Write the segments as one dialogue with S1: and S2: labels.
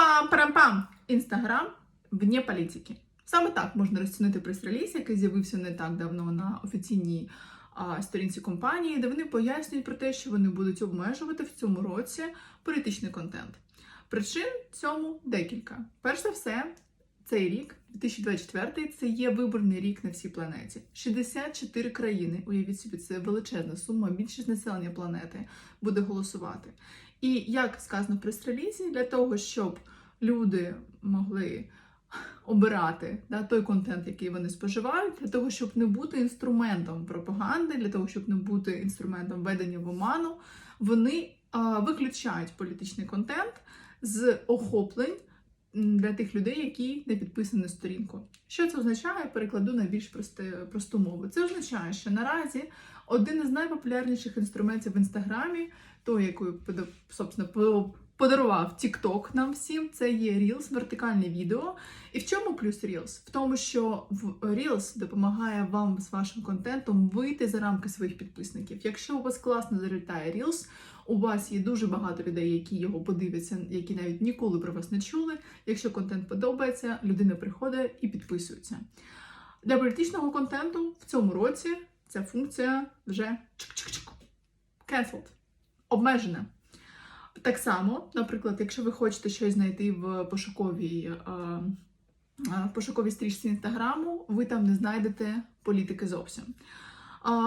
S1: Пам-парам-пам! Інстаграм вне політики. Саме так можна розцінити прес-реліз, який з'явився не так давно на офіційній а, сторінці компанії, де вони пояснюють про те, що вони будуть обмежувати в цьому році політичний контент. Причин цьому декілька. Перш за все, цей рік, 2024, це є виборний рік на всій планеті. 64 країни, уявіть собі, це величезна сума, більшість населення планети буде голосувати. І як сказано в прес-релізі, для того, щоб люди могли обирати да, той контент, який вони споживають, для того, щоб не бути інструментом пропаганди, для того, щоб не бути інструментом ведення в оману, вони а, виключають політичний контент з охоплень для тих людей, які не підписані на сторінку. Що це означає? Перекладу на більш просту мову. Це означає, що наразі один із найпопулярніших інструментів в інстаграмі, той, якою собственно, подарував TikTok нам всім, це є Reels, вертикальне відео. І в чому плюс Reels? В тому, що в Reels допомагає вам з вашим контентом вийти за рамки своїх підписників. Якщо у вас класно залітає Reels, у вас є дуже багато людей, які його подивляться, які навіть ніколи про вас не чули. Якщо контент подобається, людина приходить і підписується. Для політичного контенту в цьому році ця функція вже чик-чик-чик. Cancelled. Обмежена. Так само, наприклад, якщо ви хочете щось знайти в пошуковій, е, е, в пошуковій стрічці інстаграму, ви там не знайдете політики зовсім.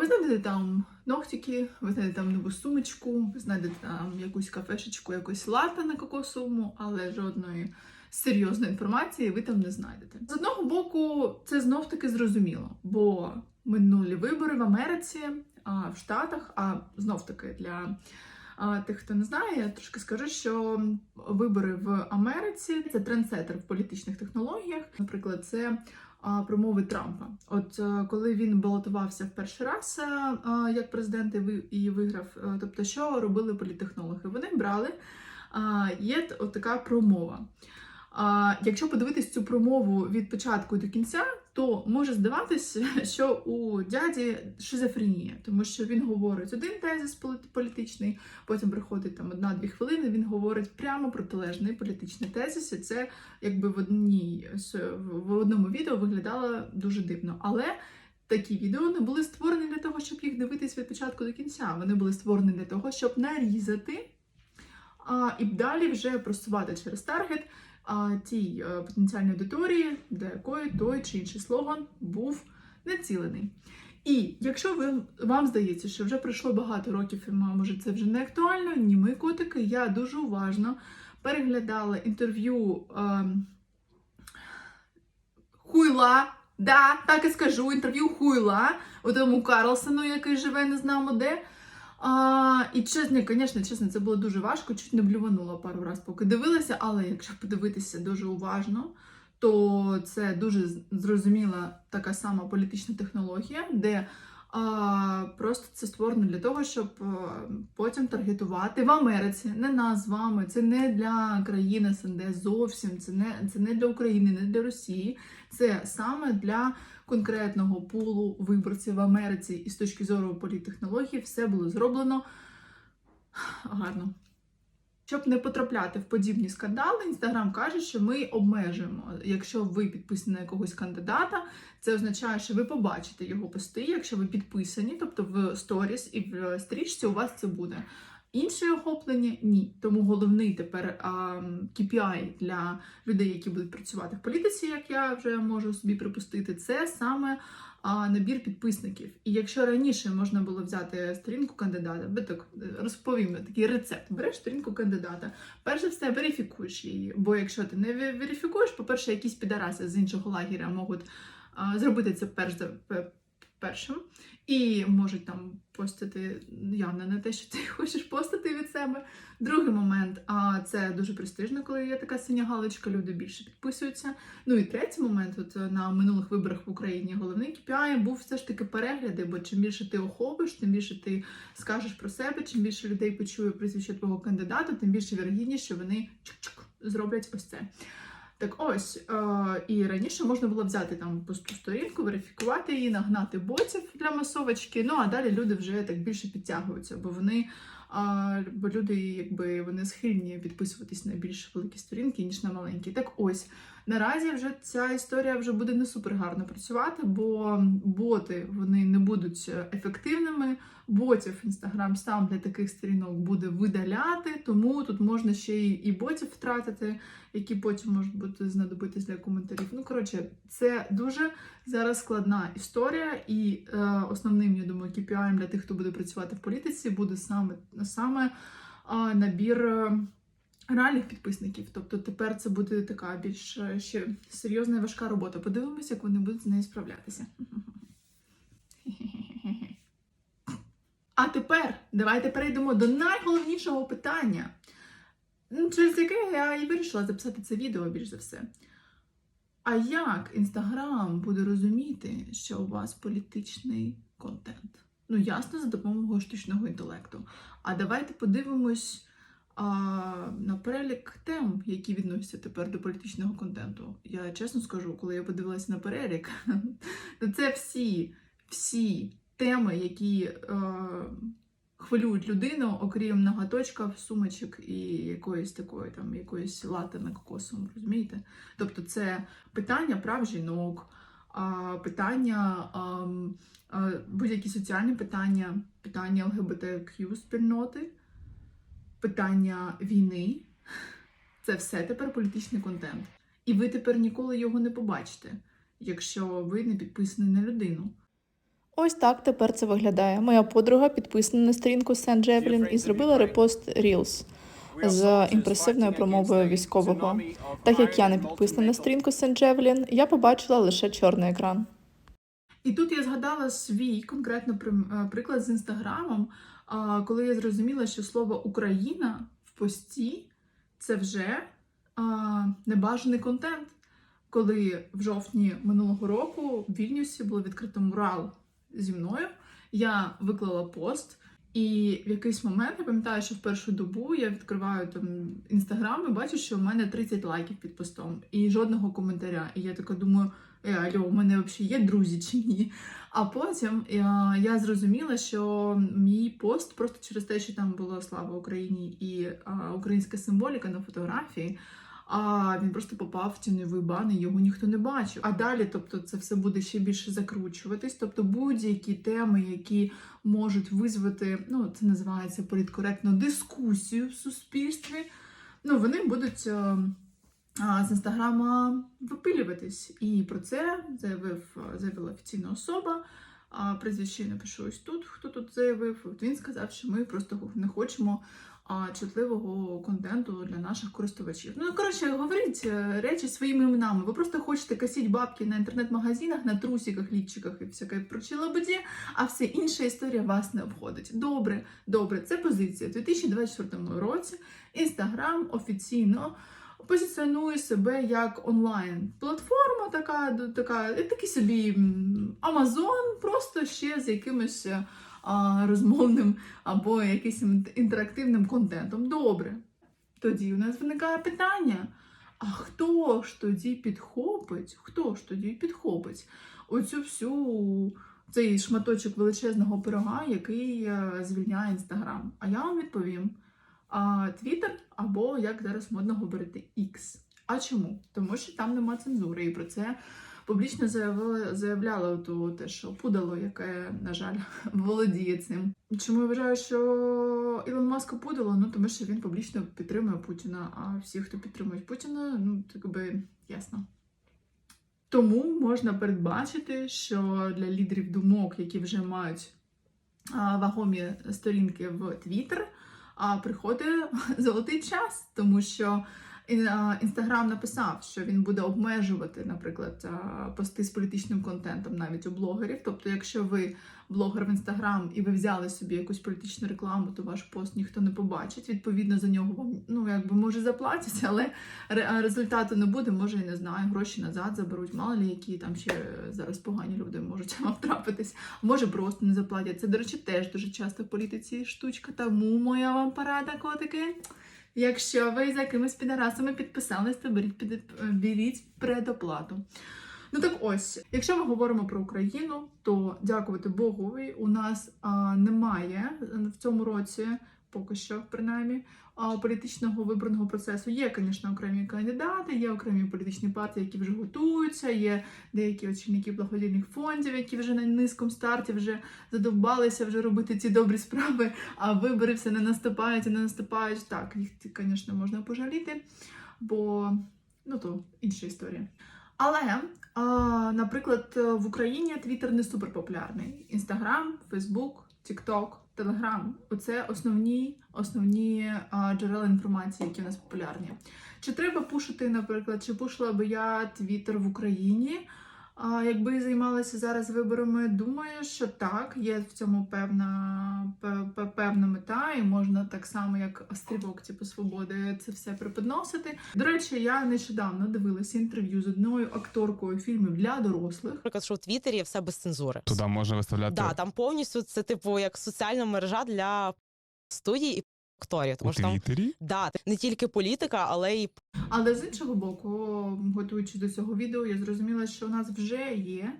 S1: Ви знайдете там ногтики, ви знайдете там нову сумочку, ви знайдете там якусь кафешечку, якусь лата на кокосовому, але жодної серйозної інформації ви там не знайдете. З одного боку, це знов таки зрозуміло, бо минулі вибори в Америці, в Штатах, а знов таки для тих, хто не знає, я трошки скажу, що вибори в Америці це трендсеттер в політичних технологіях. Наприклад, це промови Трампа. От е, коли він балотувався в перший раз е, е, як президент і виграв, тобто що робили політтехнологи? Вони брали є от така промова. Якщо подивитись цю промову від початку до кінця, то може здаватися, що у дяді шизофренія, тому що він говорить один тезис політичний, потім приходить там одна-дві хвилини. Він говорить прямо протилежний політичний тезис, і це якби в одній в одному відео виглядало дуже дивно. Але такі відео не були створені для того, щоб їх дивитись від початку до кінця. Вони були створені для того, щоб нарізати а, і далі вже просувати через таргет тій е, потенціальній аудиторії, для якої той чи інший слоган був націлений. І якщо ви вам здається, що вже пройшло багато років, і може це вже не актуально, ні, ми котики, я дуже уважно переглядала інтерв'ю ем, Хуйла. Да, так і скажу, інтерв'ю Хуйла, у тому Карлсону, який живе не знамо де. А, і чесно, звісно, чесно, це було дуже важко, чуть не блюванула пару разів, поки дивилася, але якщо подивитися дуже уважно, то це дуже зрозуміла така сама політична технологія, де просто це створено для того, щоб а, потім таргетувати в Америці, не нас з вами, це не для країни СНД зовсім, це не, це не для України, не для Росії, це саме для конкретного пулу виборців в Америці, і з точки зору політтехнології все було зроблено гарно. Щоб не потрапляти в подібні скандали, інстаграм каже, що ми обмежуємо. Якщо ви підписані на якогось кандидата, це означає, що ви побачите його пости, якщо ви підписані, тобто в сторіс і в стрічці у вас це буде. Інше охоплення ні. Тому головний тепер а, KPI для людей, які будуть працювати в політиці, як я вже можу собі припустити, це саме набір підписників. І якщо раніше можна було взяти сторінку кандидата, ви так е, розповім такий рецепт. Береш сторінку кандидата, перше все верифікуєш її. Бо якщо ти не ве- верифікуєш, по-перше, якісь підараси з іншого лагеря можуть зробити це перш за першим. І можуть там постити явно не те, що ти хочеш постити від себе. Другий момент, а це дуже престижно, коли є така синя галочка, люди більше підписуються. Ну і третій момент, от е, на минулих виборах в Україні головний KPI був все ж таки перегляди, бо чим більше ти охопиш, тим більше ти скажеш про себе, чим більше людей почує прізвище твого кандидата, тим більше вірогідність, що вони зроблять ось це. Так ось, е, і раніше можна було взяти там пусту сторінку, верифікувати її, нагнати ботів для масовочки. Ну а далі люди вже так більше підтягуються, бо вони А, бо люди, якби вони схильні підписуватись на більш великі сторінки, ніж на маленькі. Так ось наразі вже ця історія вже буде не супер гарно працювати, бо боти вони не будуть ефективними. Ботів Інстаграм сам для таких сторінок буде видаляти, тому тут можна ще й і ботів втратити, які потім можуть бути знадобитись для коментарів. Ну коротше, це дуже зараз складна історія, і е, основним, я думаю, KPI для тих, хто буде працювати в політиці, буде саме саме набір. е, Реальних підписників, тобто тепер це буде така більш е, ще серйозна і важка робота. Подивимося, як вони будуть з нею справлятися. А тепер давайте перейдемо до найголовнішого питання, ну, через яке я і вирішила записати це відео більш за все. А як Інстаграм буде розуміти, що у вас політичний контент? Ну, ясно, за допомогою штучного інтелекту. А давайте подивимось а, на перелік тем, які відносяться тепер до політичного контенту. Я чесно скажу, коли я подивилася на перелік, то це всі, всі теми, які е, хвилюють людину, окрім ноготочків, сумочок і якоїсь такої там якоїсь лати на кокосовому, розумієте? Тобто це питання прав жінок, питання будь-які соціальні питання, питання ЛГБТQ спільноти, питання війни. Це все тепер політичний контент. І ви тепер ніколи його не побачите, якщо ви не підписані на людину.
S2: Ось так тепер це виглядає. Моя подруга підписана на сторінку Сен Джевелін і зробила репост Reels з імпресивною промовою військового. Так як я не підписана на сторінку Сен Джевелін, я побачила лише чорний екран.
S1: І тут я згадала свій конкретно е, приклад з інстаграмом, коли я зрозуміла, що слово Україна в пості це вже небажаний контент. Коли в жовтні минулого року в Вільнюсі було відкрито мурал зі мною, я виклала пост. І в якийсь момент я пам'ятаю, що в першу добу я відкриваю там інстаграм і бачу, що в мене 30 лайків під постом і жодного коментаря. І я така думаю, е, алло, у мене взагалі є друзі чи ні? А потім я, я зрозуміла, що мій пост просто через те, що там була слава Україні і а, українська символіка на фотографії. А він просто попав в тіньовий бан, і його ніхто не бачив. А далі, тобто, це все буде ще більше закручуватись. Тобто, будь-які теми, які можуть визвати, ну це називається політкоректно, дискусію в суспільстві. Ну, вони будуть е, з інстаграма випилюватись. І про це заявив заявила офіційна особа. А прізвище напишу ось тут. Хто тут заявив? От він сказав, що ми просто не хочемо чутливого контенту для наших користувачів. Ну, коротше, говоріть е, речі своїми іменами. Ви просто хочете косіть бабки на інтернет-магазинах, на трусиках, ліпчиках і всяке прочилободі, а все інша історія вас не обходить. Добре, добре, це позиція. У 2024 році Інстаграм офіційно позиціонує себе як онлайн-платформа, така, така, такий собі Амазон, просто ще з якимось а, розмовним або якимось інтерактивним контентом. Добре. Тоді у нас виникає питання: а хто ж тоді підхопить? Хто ж тоді підхопить оцю всю цей шматочок величезного пирога, який е, звільняє інстаграм? А я вам відповім: Twitter або як зараз модно говорити X. А чому? Тому що там нема цензури, і про це публічно заявила, заявляла то те, що пудало, яке, на жаль, володіє цим. Чому я вважаю, що Ілон Маск пудало? Ну тому що він публічно підтримує Путіна, а всі, хто підтримують Путіна, ну так би ясно. Тому можна передбачити, що для лідерів думок, які вже мають вагомі сторінки в а приходить золотий час, тому що Інстаграм написав, що він буде обмежувати, наприклад, пости з політичним контентом навіть у блогерів. Тобто, якщо ви блогер в інстаграм і ви взяли собі якусь політичну рекламу, то ваш пост ніхто не побачить. Відповідно, за нього вам ну якби може заплатять, але результату не буде. Може, я не знаю, гроші назад заберуть. Мало лі які там ще зараз погані люди можуть вам трапитись. Може, просто не заплатять. Це, до речі, теж дуже часто в політиці штучка. Тому моя вам порада, котики. Якщо ви за якимись підарасами підписались, то беріть, під, беріть предоплату. Ну так ось, якщо ми говоримо про Україну, то дякувати Богові, у нас а, немає в цьому році поки що, принаймні, політичного виборного процесу. Є, звісно, окремі кандидати, є окремі політичні партії, які вже готуються, є деякі очільники благодійних фондів, які вже на низькому старті вже задовбалися вже робити ці добрі справи, а вибори все не наступають і не наступають. Так, їх, звісно, можна пожаліти, бо ну то інша історія. Але, наприклад, в Україні Твіттер не суперпопулярний. Інстаграм, Фейсбук, Тікток, Телеграм оце основні, основні а, джерела інформації, які в нас популярні. Чи треба пушити, наприклад, чи пушила би я Твіттер в Україні? А якби займалася зараз виборами, думаю, що так, є в цьому певна, пе- пе- певна мета, і можна так само, як острівок типу свободи, це все преподносити. До речі, я нещодавно дивилася інтерв'ю з одною акторкою фільмів для дорослих.
S3: Наприклад, що у Твіттері все без цензури.
S4: Туди можна виставляти
S3: Да, там повністю це типу як соціальна мережа для студій і акторів. Тому
S4: у
S3: що там
S4: Твіттері.
S3: да, не тільки політика, але й
S1: Але з іншого боку, готуючись до цього відео, я зрозуміла, що у нас вже є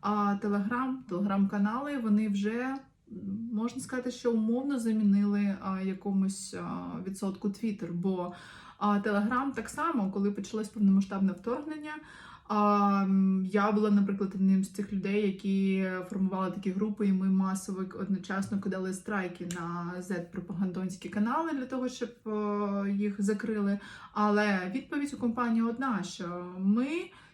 S1: а, телеграм, телеграм-канали. Вони вже м, можна сказати, що умовно замінили а, якомусь а, відсотку Твіттер. Бо а, Телеграм так само, коли почалось повномасштабне вторгнення. А, я була, наприклад, одним з цих людей, які формували такі групи, і ми масово одночасно кидали страйки на Z-пропагандонські канали для того, щоб е, їх закрили. Але відповідь у компанії одна: що ми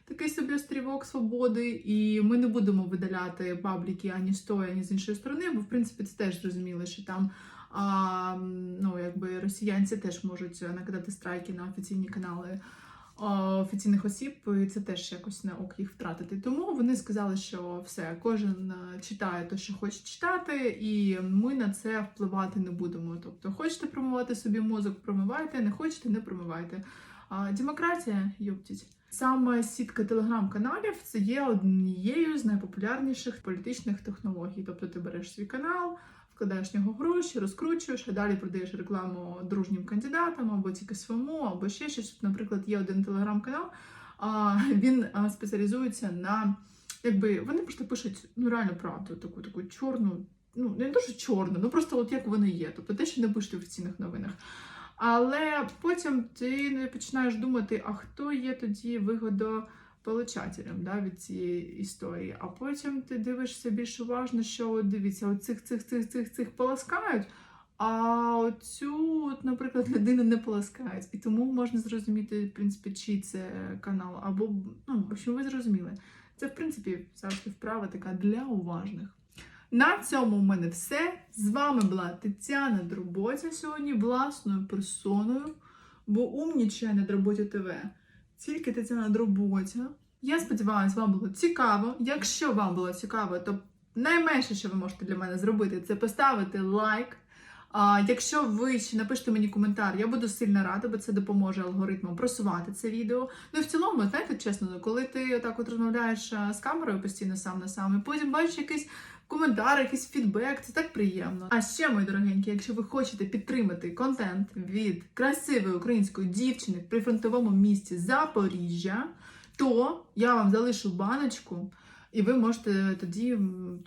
S1: такий собі острівок свободи, і ми не будемо видаляти пабліки ані з тої, ані з іншої сторони, бо в принципі це теж зрозуміло, що там. А, ну, якби росіянці теж можуть накидати страйки на офіційні канали офіційних осіб, і це теж якось не ок їх втратити. Тому вони сказали, що все, кожен е, читає те, що хоче читати, і ми на це впливати не будемо. Тобто, хочете промивати собі мозок, промивайте, не хочете, не промивайте. Демократія, юптіть. Саме сітка телеграм-каналів це є однією з найпопулярніших політичних технологій. Тобто ти береш свій канал, вкладаєш в нього гроші, розкручуєш, а далі продаєш рекламу дружнім кандидатам або тільки своєму, або ще щось. Наприклад, є один телеграм-канал, він спеціалізується на якби вони просто пишуть ну реально правду, таку таку чорну, ну не дуже чорну, ну просто от як вони є. Тобто те, що не пишуть в офіційних новинах. Але потім ти не починаєш думати, а хто є тоді вигодополучателем да, від цієї історії. А потім ти дивишся більш уважно, що от дивіться, от цих цих цих цих цих поласкають. А оцю, от, наприклад, людину не поласкають. І тому можна зрозуміти, в принципі, чий це канал. Або, ну, в общем, ви зрозуміли. Це, в принципі, завжди вправа така для уважних. На цьому в мене все. З вами була Тетяна Дроботя сьогодні власною персоною, бо умнічає на Дроботі ТВ. Тільки Тетяна Дроботя. Я сподіваюся, вам було цікаво. Якщо вам було цікаво, то найменше, що ви можете для мене зробити, це поставити лайк. А, якщо ви ще напишете мені коментар, я буду сильно рада, бо це допоможе алгоритмам просувати це відео. Ну і в цілому, знаєте, чесно, коли ти отак от розмовляєш з камерою постійно сам на сам, і потім бачиш якийсь коментар, якийсь фідбек, це так приємно. А ще, мої дорогенькі, якщо ви хочете підтримати контент від красивої української дівчини в прифронтовому місті Запоріжжя, то я вам залишу баночку. І ви можете тоді,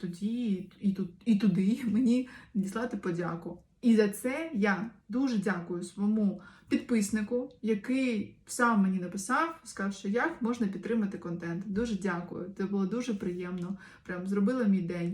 S1: тоді і, тут, і туди мені надіслати подяку. І за це я дуже дякую своєму підписнику, який сам мені написав, сказав, що як можна підтримати контент. Дуже дякую. Це було дуже приємно. Прям зробила мій день.